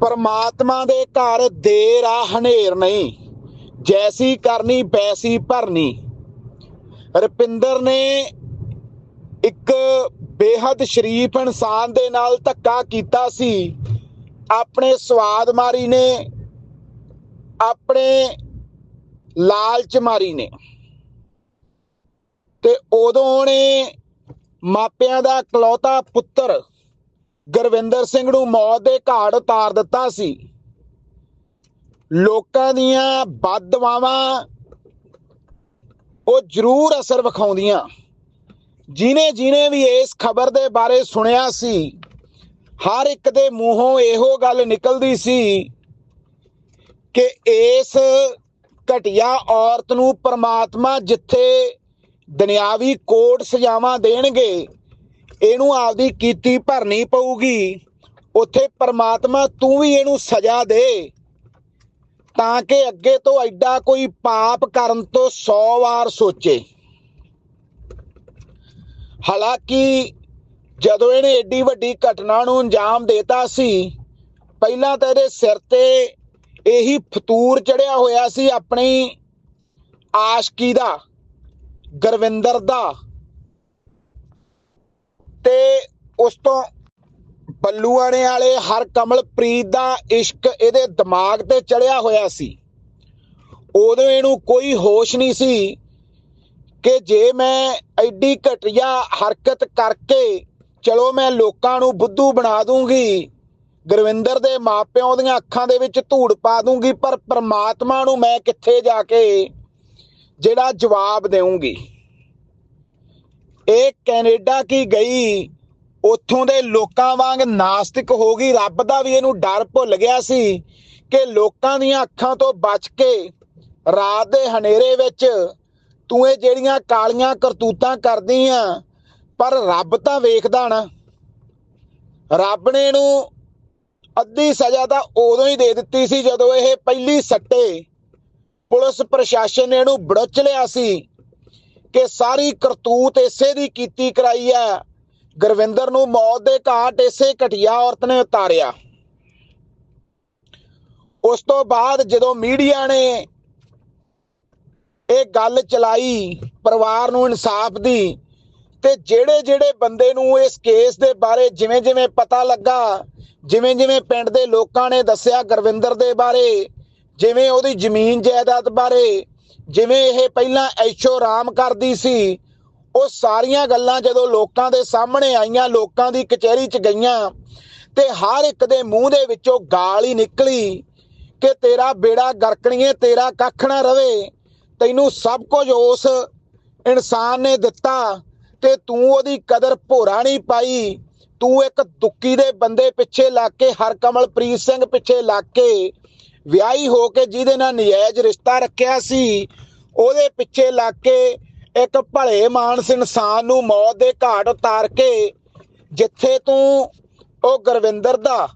ਪਰਮਾਤਮਾ ਦੇ ਘਰ ਦੇਰ ਆ, ਹਨੇਰ ਨਹੀਂ। ਜੈਸੀ ਕਰਨੀ ਬੈਸੀ ਭਰਨੀ। ਰਪਿੰਦਰ ਨੇ ਇੱਕ ਬੇਹੱਦ ਸ਼ਰੀਫ ਇਨਸਾਨ ਦੇ ਨਾਲ ਧੱਕਾ ਕੀਤਾ ਸੀ। ਆਪਣੇ ਸਵਾਦ ਮਾਰੀ ਨੇ, ਆਪਣੇ ਲਾਲਚ ਮਾਰੀ ਨੇ। ਤੇ ਉਦੋਂ ਉਹਨੇ ਮਾਪਿਆਂ ਦਾ ਇਕਲੌਤਾ ਪੁੱਤਰ ਗੁਰਵਿੰਦਰ ਸਿੰਘ ਨੂੰ ਮੌਤ ਦੇ ਘਾਟ ਉਤਾਰ ਦਿੱਤਾ ਸੀ। ਲੋਕਾਂ ਦੀਆਂ ਬਦਦੁਆਵਾਂ ਉਹ ਜ਼ਰੂਰ ਅਸਰ ਵਿਖਾਉਂਦੀਆਂ। ਜਿਨੇ ਜਿਨੇ ਵੀ ਇਸ ਖਬਰ ਦੇ ਬਾਰੇ ਸੁਣਿਆ ਸੀ, ਹਰ ਇੱਕ ਦੇ ਮੂੰਹੋਂ ਇਹੋ ਗੱਲ ਨਿਕਲਦੀ ਸੀ ਕਿ ਇਸ ਘਟਿਆ ਔਰਤ ਨੂੰ ਪਰਮਾਤਮਾ ਜਿੱਥੇ ਦੁਨਿਆਵੀ ਕੋਟ ਸਜ਼ਾਵਾਂ ਦੇਣਗੇ ਇਹਨੂੰ ਆਪਦੀ ਕੀਤੀ ਭਰਨੀ ਪਊਗੀ। ਉੱਥੇ ਪਰਮਾਤਮਾ ਤੂੰ ਵੀ ਇਹਨੂੰ ਸਜ਼ਾ ਦੇ। ਤਾਂ ਕਿ ਅੱਗੇ ਤੋਂ ਐਡਾ ਕੋਈ ਪਾਪ ਕਰਨ ਤੋਂ 100 ਵਾਰ ਸੋਚੇ। ਹਾਲਾਂਕਿ ਜਦੋਂ ਇਹਨੇ ਏਡੀ ਵੱਡੀ ਘਟਨਾ ਨੂੰ ਅੰਜਾਮ ਦੇਤਾ ਸੀ, ਪਹਿਲਾਂ ਤਾਂ ਇਹਦੇ ਸਿਰ ਤੇ ਇਹੀ ਫਤੂਰ ਚੜਿਆ ਹੋਇਆ ਸੀ ਆਪਣੀ ਆਸ਼ਕੀ ਦਾ, ਗੁਰਵਿੰਦਰ ਦਾ। ਤੇ ਉਸ ਤੋਂ ਬੱਲੂਆਣੇ ਵਾਲੇ ਹਰ ਕਮਲਪ੍ਰੀਤ ਦਾ ਇਸ਼ਕ ਇਹਦੇ ਦਿਮਾਗ ਤੇ ਚੜਿਆ ਹੋਇਆ ਸੀ। ਉਦੋਂ ਇਹਨੂੰ ਕੋਈ ਹੋਸ਼ ਨਹੀਂ ਸੀ ਕਿ ਜੇ ਮੈਂ ਐਡੀ ਘਟੀਆ ਹਰਕਤ ਕਰਕੇ ਚਲੋ ਮੈਂ ਲੋਕਾਂ ਨੂੰ ਬੁੱਧੂ ਬਣਾ ਦੂੰਗੀ, ਗੁਰਵਿੰਦਰ ਦੇ ਮਾਪਿਆਂ ਦੀਆਂ ਅੱਖਾਂ ਦੇ ਵਿੱਚ ਧੂੜ ਪਾ ਦੂੰਗੀ, ਪਰ ਪ੍ਰਮਾਤਮਾ ਨੂੰ ਮੈਂ ਕਿੱਥੇ ਜਾ ਕੇ ਜਿਹੜਾ ਜਵਾਬ ਦੇਵਾਂਗੀ ਇਹ ਕੈਨੇਡਾ ਕੀ ਗਈ? ਉੱਥੋਂ ਦੇ ਲੋਕਾਂ ਵਾਂਗ ਨਾਸਤਿਕ ਹੋ ਗਈ। ਰੱਬ ਦਾ ਵੀ ਇਹਨੂੰ ਡਰ ਭੁੱਲ ਗਿਆ ਸੀ ਕਿ ਲੋਕਾਂ ਦੀਆਂ ਅੱਖਾਂ ਤੋਂ ਬਚ ਕੇ ਰਾਤ ਦੇ ਹਨੇਰੇ ਵਿੱਚ ਤੂੰ ਇਹ ਜਿਹੜੀਆਂ ਕਾਲੀਆਂ ਕਰਤੂਤਾਂ ਕਰਦੀ ਆ, ਪਰ ਰੱਬ ਤਾਂ ਵੇਖਦਾ ਨਾ। ਰੱਬ ਨੇ ਇਹਨੂੰ ਅੱਧੀ ਸਜ਼ਾ ਤਾਂ ਉਦੋਂ ਹੀ ਦੇ ਦਿੱਤੀ ਸੀ ਜਦੋਂ ਇਹ ਪਹਿਲੀ ਸੱਟੇ। ਪੁਲਿਸ ਪ੍ਰਸ਼ਾਸਨ ਨੇ ਇਹਨੂੰ ਬੜਚ ਲਿਆ ਸੀ। ਕਿ ਸਾਰੀ ਕਰਤੂਤ ਇਸੇ ਦੀ ਕੀਤੀ ਕਰਾਈ ਹੈ। ਗੁਰਵਿੰਦਰ ਨੂੰ ਮੌਤ ਦੇ ਘਾਟ ਇਸੇ ਘਟਿਆ ਔਰਤ ਨੇ ਉਤਾਰਿਆ। ਉਸ ਤੋਂ ਬਾਅਦ ਜਦੋਂ ਮੀਡੀਆ ਨੇ ਇਹ ਗੱਲ ਚਲਾਈ ਪਰਿਵਾਰ ਨੂੰ ਇਨਸਾਫ ਦੀ, ਤੇ ਜਿਹੜੇ ਜਿਹੜੇ ਬੰਦੇ ਨੂੰ ਇਸ ਕੇਸ ਦੇ ਬਾਰੇ ਜਿਵੇਂ ਜਿਵੇਂ ਪਤਾ ਲੱਗਾ ਜਿਵੇਂ ਜਿਵੇਂ ਪਿੰਡ ਦੇ ਲੋਕਾਂ ਨੇ ਦੱਸਿਆ ਗੁਰਵਿੰਦਰ ਦੇ ਬਾਰੇ, ਜਿਵੇਂ ਉਹਦੀ ਜ਼ਮੀਨ ਜਾਇਦਾਦ ਬਾਰੇ ਜਿਵੇਂ ਇਹ ਪਹਿਲਾਂ ਐਸ਼ੋ ਆਰਾਮ ਕਰਦੀ ਸੀ, ਉਹ ਸਾਰੀਆਂ ਗੱਲਾਂ ਜਦੋਂ ਲੋਕਾਂ ਦੇ ਸਾਹਮਣੇ ਆਈਆਂ, ਲੋਕਾਂ ਦੀ ਕਚਹਿਰੀ 'ਚ ਗਈਆਂ, ਤੇ ਹਰ ਇੱਕ ਦੇ ਮੂੰਹ ਦੇ ਵਿੱਚੋਂ ਗਾਲ ਹੀ ਨਿਕਲੀ ਕਿ ਤੇਰਾ ਬੇੜਾ ਗਰਕਣੀਏ, ਤੇਰਾ ਕੱਖ ਨਾ ਰਵੇ, ਤੈਨੂੰ ਸਭ ਕੁਝ ਉਸ ਇਨਸਾਨ ਨੇ ਦਿੱਤਾ ਤੇ ਤੂੰ ਉਹਦੀ ਕਦਰ ਭੋਰਾ ਨਹੀਂ ਪਾਈ। ਤੂੰ ਇੱਕ ਦੁੱਕੀ ਦੇ ਬੰਦੇ ਪਿੱਛੇ ਲੱਗ ਕੇ, ਹਰਕਮਲਪ੍ਰੀਤ ਸਿੰਘ ਪਿੱਛੇ ਲੱਗ ਕੇ ਵਿਆਹੀ ਹੋ ਕੇ ਜਿਹਦੇ ਨਾਲ ਨਜਾਇਜ਼ ਰਿਸ਼ਤਾ ਰੱਖਿਆ ਸੀ, ਉਹਦੇ ਪਿੱਛੇ ਲੱਗ ਕੇ ਇੱਕ ਭਲੇ ਮਾਨਸ ਇਨਸਾਨ ਨੂੰ ਮੌਤ ਦੇ ਘਾਟ ਉਤਾਰ ਕੇ ਜਿੱਥੇ ਤੂੰ ਉਹ ਗੁਰਵਿੰਦਰ ਦਾ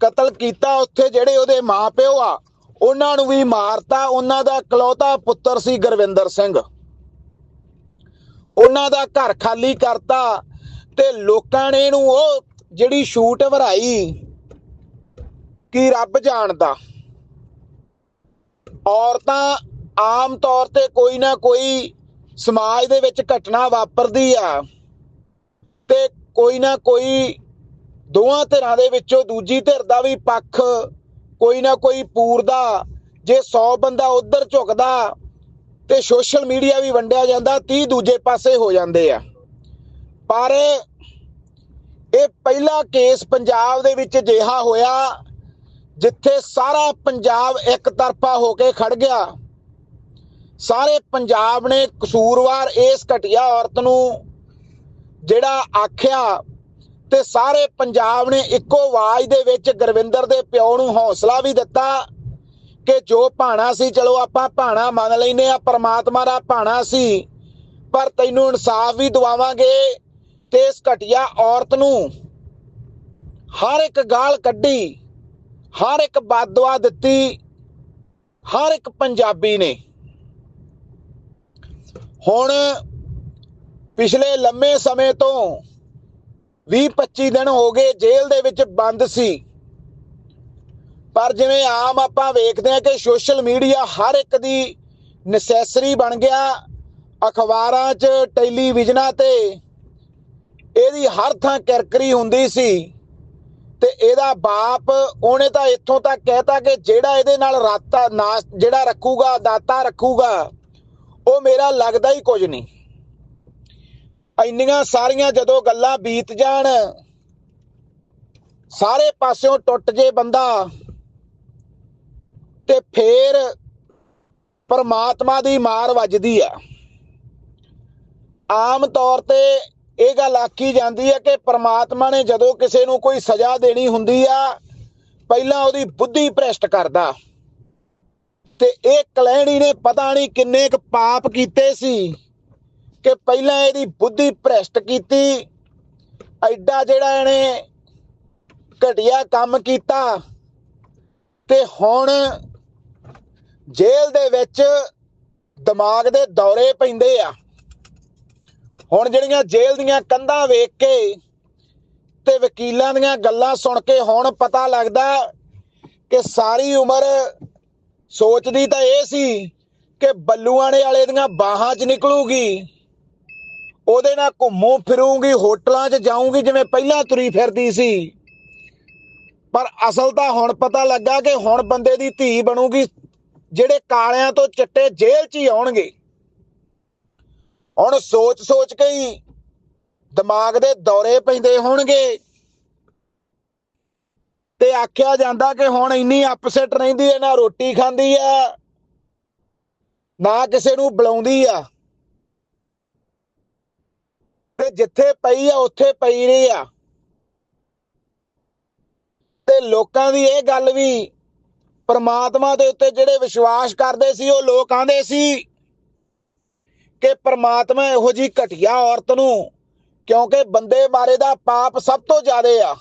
ਕਤਲ ਕੀਤਾ, ਉੱਥੇ ਜਿਹੜੇ ਉਹਦੇ ਮਾਪਿਓ ਆ, ਉਹਨਾਂ ਨੂੰ ਵੀ ਮਾਰਤਾ, ਉਹਨਾਂ ਦਾ ਇਕਲੌਤਾ ਪੁੱਤਰ ਸੀ ਗੁਰਵਿੰਦਰ ਸਿੰਘ। ਉਹਨਾਂ ਦਾ ਘਰ ਖਾਲੀ ਕਰਤਾ ਤੇ ਲੋਕਾਂ ਨੇ ਇਹਨੂੰ ਉਹ ਜਿਹੜੀ ਸ਼ੂਟ ਭਰਾਈ ਕੀ ਰੱਬ ਜਾਣਦਾ। ਔਰਤਾਂ ਆਮ ਤੌਰ ਤੇ ਕੋਈ ਨਾ ਕੋਈ ਸਮਾਜ ਦੇ ਵਿੱਚ ਘਟਨਾ ਵਾਪਰਦੀ ਆ ਤੇ ਕੋਈ ਨਾ ਕੋਈ ਦੋਵਾਂ ਧਿਰਾਂ ਦੇ ਵਿੱਚੋਂ ਦੂਜੀ ਧਿਰ ਦਾ ਵੀ ਪੱਖ ਕੋਈ ਨਾ ਕੋਈ ਪੂਰਦਾ, ਜੇ 100 ਬੰਦਾ ਉਧਰ ਝੁਕਦਾ ਤੇ ਸੋਸ਼ਲ ਮੀਡੀਆ ਵੀ ਵੰਡਿਆ ਜਾਂਦਾ 30 ਦੂਜੇ ਪਾਸੇ ਹੋ ਜਾਂਦੇ ਆ। ਪਰ ਇਹ ਪਹਿਲਾ ਕੇਸ ਪੰਜਾਬ ਦੇ ਵਿੱਚ ਅਜਿਹਾ ਹੋਇਆ ਜਿੱਥੇ ਸਾਰਾ ਪੰਜਾਬ ਇੱਕ ਤਰਫਾ ਹੋ ਕੇ ਖੜ ਗਿਆ। ਸਾਰੇ ਪੰਜਾਬ ਨੇ ਕਸੂਰਵਾਰ ਇਸ ਘਟਿਆ ਔਰਤ ਨੂੰ ਜਿਹੜਾ ਆਖਿਆ ਤੇ ਸਾਰੇ ਪੰਜਾਬ ਨੇ ਇੱਕੋ ਆਵਾਜ਼ ਦੇ ਵਿੱਚ ਗੁਰਵਿੰਦਰ ਦੇ ਪਿਓ ਨੂੰ ਹੌਸਲਾ ਵੀ ਦਿੱਤਾ ਕਿ ਜੋ ਭਾਣਾ ਸੀ, ਚਲੋ ਆਪਾਂ ਭਾਣਾ ਮੰਨ ਲੈਨੇ ਆ ਪਰਮਾਤਮਾ ਦਾ ਭਾਣਾ ਸੀ, ਪਰ ਤੈਨੂੰ ਇਨਸਾਫ ਵੀ ਦਵਾਵਾਂਗੇ ਤੇ ਇਸ ਘਟਿਆ ਔਰਤ ਨੂੰ ਹਰ ਇੱਕ ਗਾਲ ਕੱਢੀ। ਹਰ ਇੱਕ ਬਾਦਵਾ ਦਿੱਤੀ, ਹਰ ਇੱਕ ਪੰਜਾਬੀ ਨੇ। ਹੁਣ ਪਿਛਲੇ ਲੰਮੇ ਸਮੇਂ ਤੋਂ 20 25 ਦਿਨ ਹੋ ਗਏ ਜੇਲ੍ਹ ਦੇ ਵਿੱਚ ਬੰਦ ਸੀ। ਪਰ ਜਿਵੇਂ ਆਮ ਆਪਾਂ ਵੇਖਦੇ ਹਾਂ ਕਿ ਸੋਸ਼ਲ ਮੀਡੀਆ ਹਰ ਇੱਕ ਦੀ ਨੈਸੈਸਰੀ ਬਣ ਗਿਆ, ਅਖਬਾਰਾਂ 'ਚ, ਟੈਲੀਵਿਜ਼ਨਾਂ ਤੇ, ਇਹਦੀ ਹਰ ਥਾਂ ਕਿਰਕਰੀ ਹੁੰਦੀ ਸੀ। ਤੇ ਇਹਦਾ ਬਾਪ ਉਹਨੇ ਤਾਂ ਇੱਥੋਂ ਤੱਕ ਕਹਿਤਾ ਕਿ ਜਿਹੜਾ ਇਹਦੇ ਨਾਲ ਰਾਤਾ ਨਾਸ ਜਿਹੜਾ ਰੱਖੂਗਾ, ਦਾਤਾ ਰੱਖੂਗਾ, ਉਹ ਮੇਰਾ ਲੱਗਦਾ ਹੀ ਕੁਝ ਨਹੀਂ। ਇੰਨੀਆਂ ਸਾਰੀਆਂ ਜਦੋਂ ਗੱਲਾਂ ਬੀਤ ਜਾਣ, ਸਾਰੇ ਪਾਸਿਓਂ ਟੁੱਟ ਜੇ ਬੰਦਾ ਤੇ ਫੇਰ ਪਰਮਾਤਮਾ ਦੀ ਮਾਰ ਵੱਜਦੀ ਆ। ਆਮ ਤੌਰ ਤੇ ਇਹ ਗੱਲ ਆਖੀ ਜਾਂਦੀ ਹੈ ਕਿ ਪਰਮਾਤਮਾ ਨੇ ਜਦੋਂ ਕਿਸੇ ਨੂੰ ਕੋਈ ਸਜ਼ਾ ਦੇਣੀ ਹੁੰਦੀ ਆ, ਪਹਿਲਾਂ ਉਹਦੀ ਬੁੱਧੀ ਭ੍ਰਸ਼ਟ ਕਰਦਾ। ਤੇ ਇਹ ਕਲੈਣੀ ਨੇ ਪਤਾ ਨਹੀਂ ਕਿੰਨੇ ਕੁ ਪਾਪ ਕੀਤੇ ਸੀ ਕਿ ਪਹਿਲਾਂ ਇਹਦੀ ਬੁੱਧੀ ਭ੍ਰਸ਼ਟ ਕੀਤੀ, ਐਡਾ ਜਿਹੜਾ ਇਹਨੇ ਘਟਿਆ ਕੰਮ ਕੀਤਾ ਤੇ ਹੁਣ ਜੇਲ੍ਹ ਦੇ ਵਿੱਚ ਦਿਮਾਗ ਦੇ ਦੌਰੇ ਪੈਂਦੇ ਆ। ਹੁਣ ਜਿਹੜੀਆਂ ਜੇਲ੍ਹ ਦੀਆਂ ਕੰਧਾਂ ਵੇਖ ਕੇ ਤੇ ਵਕੀਲਾਂ ਦੀਆਂ ਗੱਲਾਂ ਸੁਣ ਕੇ ਹੁਣ ਪਤਾ ਲੱਗਦਾ ਕਿ ਸਾਰੀ ਉਮਰ ਸੋਚਦੀ ਤਾਂ ਇਹ ਸੀ ਕਿ ਬੱਲੂਆਣੇ ਵਾਲੇ ਦੀਆਂ ਬਾਹਾਂ 'ਚ ਨਿਕਲੂਗੀ। ਉਹਦੇ ਨਾਲ ਘੁੰਮੂ ਫਿਰੂਗੀ, ਹੋਟਲਾਂ 'ਚ ਜਾਊਂਗੀ, ਜਿਵੇਂ ਪਹਿਲਾਂ ਤੁਰੀ ਫਿਰਦੀ ਸੀ। ਪਰ ਅਸਲ ਤਾਂ ਹੁਣ ਪਤਾ ਲੱਗਾ ਕਿ ਹੁਣ ਬੰਦੇ ਦੀ ਧੀ ਬਣੂਗੀ, ਜਿਹੜੇ ਕਾਲਿਆਂ ਤੋਂ ਚਿੱਟੇ ਜੇਲ੍ਹ 'ਚ ਹੀ ਆਉਣਗੇ। ਹੁਣ ਸੋਚ ਸੋਚ ਕੇ ਹੀ ਦਿਮਾਗ ਦੇ ਦੌਰੇ ਪੈਂਦੇ ਹੋਣਗੇ। ਤੇ ਆਖਿਆ ਜਾਂਦਾ ਕਿ ਹੁਣ ਇੰਨੀ ਅਪਸੈਟ ਰਹਿੰਦੀ ਹੈ, ਨਾ ਰੋਟੀ ਖਾਂਦੀ ਆ, ਨਾ ਕਿਸੇ ਨੂੰ ਬੁਲਾਉਂਦੀ ਆ। ਤੇ ਜਿੱਥੇ ਪਈ ਆ, ਉੱਥੇ ਪਈ ਰਹੀ ਆ। ਤੇ ਲੋਕਾਂ ਦੀ ਇਹ ਗੱਲ ਵੀ ਪਰਮਾਤਮਾ ਦੇ ਉੱਤੇ ਜਿਹੜੇ ਵਿਸ਼ਵਾਸ ਕਰਦੇ ਸੀ, ਉਹ ਲੋਕ ਆਂਦੇ ਸੀ ਕਿ ਪ੍ਰਮਾਤਮਾ ਇਹੋ ਜੀ ਘਟਿਆ ਔਰਤ ਨੂੰ ਕਿਉਂਕਿ ਬੰਦੇ ਬਾਰੇ ਦਾ ਪਾਪ ਸਭ ਤੋਂ ਜ਼ਿਆਦਾ ਆ।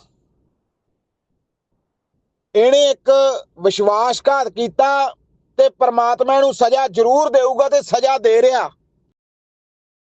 ਇਹਨੇ ਇੱਕ ਵਿਸ਼ਵਾਸਘਾਤ ਕੀਤਾ ਤੇ ਪ੍ਰਮਾਤਮਾ ਨੂੰ ਸਜ਼ਾ ਜ਼ਰੂਰ ਦੇਊਗਾ ਤੇ ਸਜ਼ਾ ਦੇ ਰਿਹਾ।